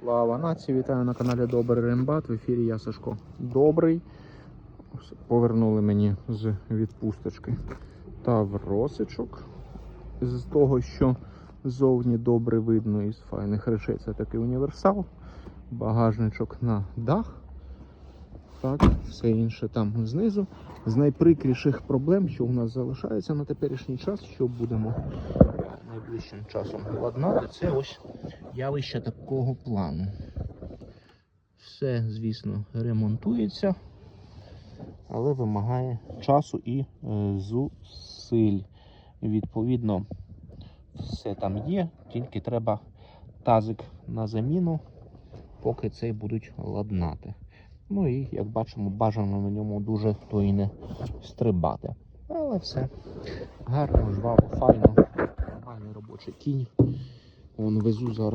Слава нації! Вітаю на каналі Добрий Рембат. В ефірі я Сашко Добрий. Повернули мені з відпусточки тавросичок. З того, що зовні добре видно із файних речей, це такий універсал. Багажничок на дах. Так, все інше там знизу. З найприкріших проблем, що у нас залишається на теперішній час, що будемо найближчим часом ладнати, це ось явище такого плану. Все, звісно, ремонтується, але вимагає часу і е, зусиль. Відповідно, все там є, тільки треба тазик на заміну, поки цей будуть ладнати. Ну і, як бачимо, бажано на ньому дуже то і не стрибати. Але все гарно, жваво, файно. Робочий кінь. Вон везу зараз.